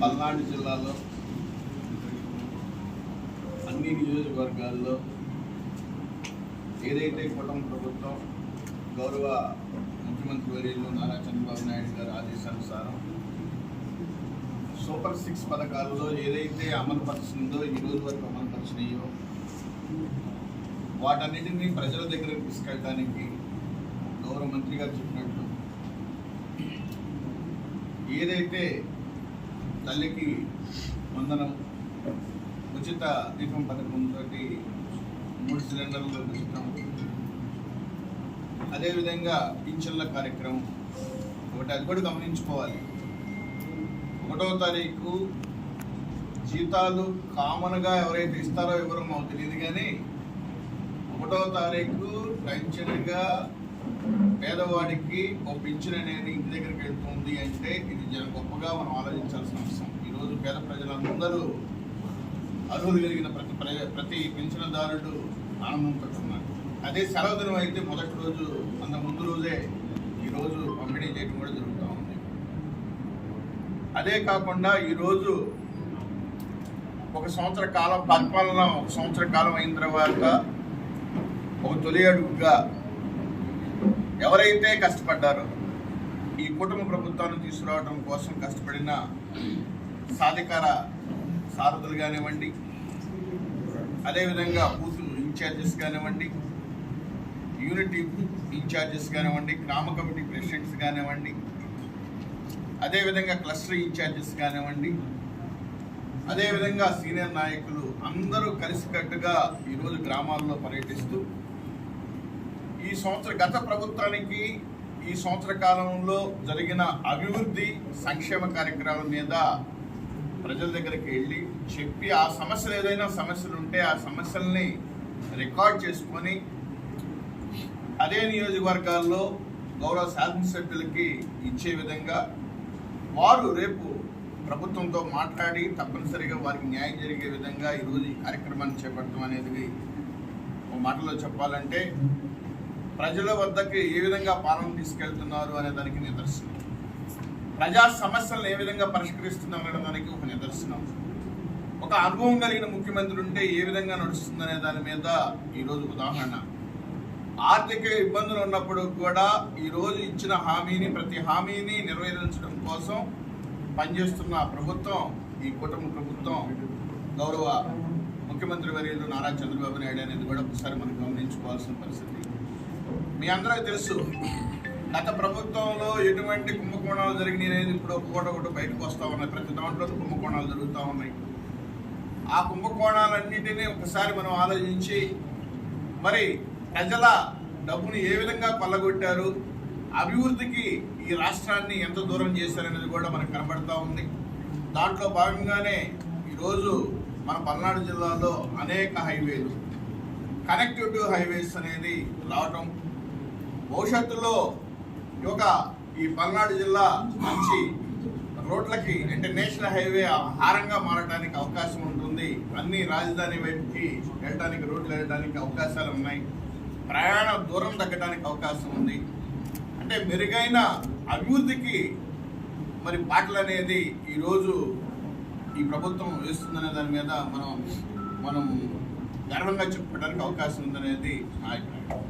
పల్నాడు జిల్లాలో అన్ని నియోజకవర్గాల్లో ఏదైతే కుటుంబ ప్రభుత్వం గౌరవ ముఖ్యమంత్రి వర్యులు నారా చంద్రబాబు నాయుడు గారి ఆదేశానుసారం సూపర్ సిక్స్ పథకాల్లో ఏదైతే అమలుపరిచిందో ఈ రోజు వరకు అమలుపరిచినాయో వాటన్నిటిని ప్రజల దగ్గరకు తీసుకెళ్ళడానికి గౌరవ మంత్రి గారు చెప్పినట్టు ఏదైతే తల్లికి వందనం ఉచిత దీపం పథకంతో మూడు సిలిండర్లు ఉచితం అదేవిధంగా పింఛన్ల కార్యక్రమం ఒకటి అది కూడా గమనించుకోవాలి. ఒకటో తారీఖు జీతాలు కామన్గా ఎవరైతే ఇస్తారో వివరం మాకు తెలియదు కానీ ఒకటో తారీఖు పెన్షన్గా పేదవాడికి ఒక పింఛన్ అనేది ఇంటి దగ్గరికి వెళ్తుంది అంటే ఇది జన గొప్పగా మనం ఆలోచించాల్సిన అవసరం ఈరోజు పేద ప్రజలందరూ అర్హులు కలిగిన ప్రతి ప్ర- ప్రతి పింఛనదారుడు ఆనందం పడుతున్నారు. అదే సెలవు దినం అయితే మొదటి రోజు అంత ముందు రోజే ఈరోజు పంపిణీ చేయడం కూడా జరుగుతూ ఉంది. అదే కాకుండా ఈరోజు ఒక సంవత్సర కాలం పరిపాలన ఒక సంవత్సర కాలం అయిన తర్వాత ఒక తొలి అడుగుగా ఎవరైతే కష్టపడ్డారో ఈ కుటుంబ ప్రభుత్వాన్ని తీసుకురావడం కోసం కష్టపడిన సాధికార సారథులు కానివ్వండి అదేవిధంగా బూత్ ఇన్ఛార్జెస్ కానివ్వండి యూనిటీ ఇన్ఛార్జెస్ కానివ్వండి గ్రామ కమిటీ ప్రెసిడెంట్స్ కానివ్వండి అదేవిధంగా క్లస్టర్ ఇన్ఛార్జెస్ కానివ్వండి అదేవిధంగా సీనియర్ నాయకులు అందరూ కలిసికట్టుగా ఈరోజు గ్రామాల్లో పర్యటిస్తూ ఈ సంవత్సర గత ప్రభుత్వానికి ఈ సంవత్సర కాలంలో జరిగిన అభివృద్ధి సంక్షేమ కార్యక్రమాల మీద ప్రజల దగ్గరికి వెళ్ళి చెప్పి ఆ సమస్యలు ఏదైనా సమస్యలు ఉంటే ఆ సమస్యల్ని రికార్డ్ చేసుకొని అదే నియోజకవర్గాల్లో గౌరవ శాసనసభ్యులకి ఇచ్చే విధంగా వారు రేపు ప్రభుత్వంతో మాట్లాడి తప్పనిసరిగా వారికి న్యాయం జరిగే విధంగా ఈరోజు ఈ కార్యక్రమాన్ని చేపట్టడం అనేది మాటలో చెప్పాలంటే ప్రజల వద్దకు ఏ విధంగా పాలన తీసుకెళ్తున్నారు అనే దానికి నిదర్శనం. ప్రజా సమస్యలను ఏ విధంగా పరిష్కరిస్తున్నారు అనే దానికి ఒక నిదర్శనం. ఒక అనుభవం కలిగిన ముఖ్యమంత్రి ఉంటే ఏ విధంగా నడుస్తుందనే దాని మీద ఈరోజు ఉదాహరణ. ఆర్థిక ఇబ్బందులు ఉన్నప్పుడు కూడా ఈరోజు ఇచ్చిన హామీని ప్రతి హామీని నిర్వహించడం కోసం పనిచేస్తున్న ప్రభుత్వం ఈ కుటుంబ ప్రభుత్వం గౌరవ ముఖ్యమంత్రి వర్యులు నారా చంద్రబాబు నాయుడు అనేది కూడా ఒకసారి మనం గమనించుకోవాల్సిన పరిస్థితి. మీ అందరికీ తెలుసు గత ప్రభుత్వంలో ఎటువంటి కుంభకోణాలు జరిగినాయి అనేది ఇప్పుడు ఒక్కొక్కటి ఒకటి బయటకు వస్తూ ఉన్నాయి. ప్రతి దాంట్లో కుంభకోణాలు జరుగుతూ ఉన్నాయి. ఆ కుంభకోణాలన్నింటినీ ఒకసారి మనం ఆలోచించి మరి ప్రజల డబ్బుని ఏ విధంగా కొల్లగొట్టారు అభివృద్ధికి ఈ రాష్ట్రాన్ని ఎంత దూరం చేశారనేది కూడా మనకు కనబడతా ఉంది. దాంట్లో భాగంగానే ఈరోజు మన పల్నాడు జిల్లాలో అనేక హైవేలు కనెక్టివిటీ హైవేస్ అనేది రావటం భవిష్యత్తులో ఒక ఈ పల్నాడు జిల్లా మంచి రోడ్లకి అంటే నేషనల్ హైవే హారంగా మారడానికి అవకాశం ఉంటుంది. అన్ని రాజధాని వైపుకి వెళ్ళడానికి రోడ్లు వెళ్ళడానికి అవకాశాలు ఉన్నాయి. ప్రయాణ దూరం తగ్గడానికి అవకాశం ఉంది. అంటే మెరుగైన అభివృద్ధికి మరి పాటలు అనేది ఈరోజు ఈ ప్రభుత్వం వేస్తుందనే దాని మీద మనం మనం గర్వంగా చెప్పుకోవడానికి అవకాశం ఉందనేది నా అభిప్రాయం.